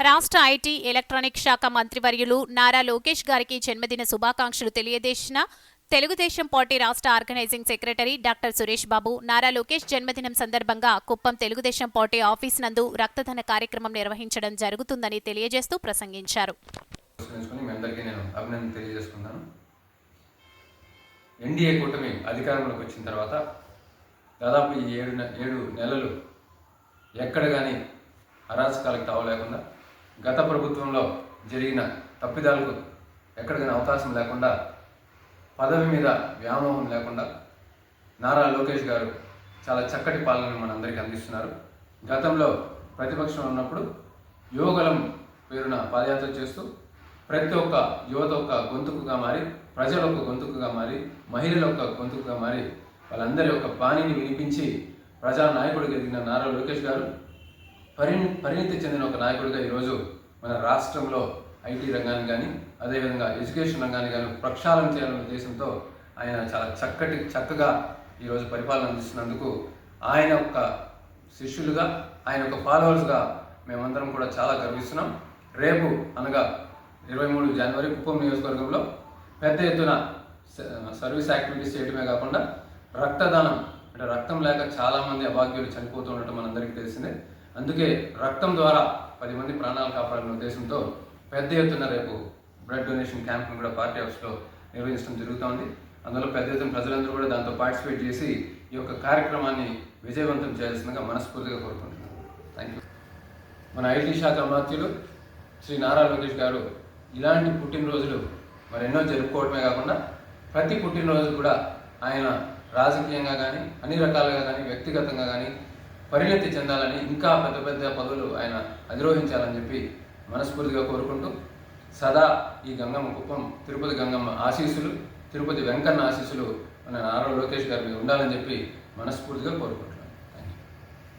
రాష్ట్ర IT electronic శాఖ మంత్రివర్యులు నారా లోకేష్ గారికి జన్మదిన శుభాకాంక్షలు తెలియజేసిన తెలుగుదేశం పార్టీ రాష్ట్ర organising secretary doctor Suresh Babu Nara Lokesh జన్మదినం సందర్భంగా కుప్పం తెలుగుదేశం పార్టీ ఆఫీస్ నందు రక్తదాన కార్యక్రమం నిర్వహించడం జరుగుతుందని తెలియజేస్తూ ప్రసంగించారు. ఎన్డీఏ కూటమి అధికారంలోకి వచ్చిన తర్వాత దాదాపు ఈ ఏడు ఏడు నెలలు ఎక్కడ కానీ అరాచకాలకు తావలేకుండా గత ప్రభుత్వంలో జరిగిన తప్పిదాలకు ఎక్కడికైనా అవకాశం లేకుండా పదవి మీద వ్యామోహం లేకుండా నారా లోకేష్ గారు చాలా చక్కటి పాలనను మనందరికీ అందిస్తున్నారు. గతంలో ప్రతిపక్షం ఉన్నప్పుడు యువగలం పేరున పాదయాత్ర చేస్తూ ప్రతి ఒక్క యువత ఒక గొంతుకుగా మారి ప్రజల ఒక గొంతుకుగా మారి మహిళల ఒక గొంతుకుగా మారి వాళ్ళందరి యొక్క బాణిని వినిపించి ప్రజా నాయకుడిగా ఎదిగిన నారా లోకేష్ గారు పరిణి పరిణితి చెందిన ఒక నాయకుడిగా ఈరోజు మన రాష్ట్రంలో ఐటీ రంగాన్ని కానీ అదేవిధంగా ఎడ్యుకేషన్ రంగాన్ని కానీ ప్రక్షాళన చేయాలనే ఉద్దేశంతో ఆయన చాలా చక్కటి చక్కగా ఈరోజు పరిపాలన అందిస్తున్నందుకు ఆయన యొక్క శిష్యులుగా ఆయన యొక్క ఫాలోవర్స్గా మేమందరం కూడా చాలా గర్విస్తున్నాం. రేపు అనగా ఇరవై మూడు జనవరి కుప్పం నియోజకవర్గంలో పెద్ద ఎత్తున స- సర్వీస్ యాక్టివిటీస్ చేయడమే కాకుండా రక్తదానం అంటే రక్తం లేక చాలామంది అభాగ్యులు చనిపోతూ ఉండటం మనందరికీ తెలిసిందే అందుకే రక్తం ద్వారా పది మంది ప్రాణాలు కాపాడాలనే ఉద్దేశంతో పెద్ద ఎత్తున రేపు బ్లడ్ డొనేషన్ క్యాంప్ను కూడా పార్టీ హౌస్లో నిర్వహించడం జరుగుతోంది. అందులో పెద్ద ఎత్తున ప్రజలందరూ కూడా దాంతో పార్టిసిపేట్ చేసి ఈ యొక్క కార్యక్రమాన్ని విజయవంతం చేయాల్సిందిగా మనస్ఫూర్తిగా కోరుకుంటున్నాను. థ్యాంక్ యూ మన ఐటీ శాఖ అమాత్యులు శ్రీ నారా లోకేష్ గారు ఇలాంటి పుట్టినరోజులు మరి ఎన్నో జరుపుకోవడమే కాకుండా ప్రతి పుట్టినరోజు కూడా ఆయన రాజకీయంగా కానీ అన్ని రకాలుగా కానీ వ్యక్తిగతంగా కానీ పరిణతి చెందాలని ఇంకా పెద్ద పెద్ద పదవులు ఆయన అధిరోహించాలని చెప్పి మనస్ఫూర్తిగా కోరుకుంటూ సదా ఈ గంగమ్మ కుప్పం తిరుపతి గంగమ్మ ఆశీస్సులు తిరుపతి వెంకన్న ఆశీస్సులు మన నారా లోకేష్ గారి మీద ఉండాలని చెప్పి మనస్ఫూర్తిగా కోరుకుంటున్నాను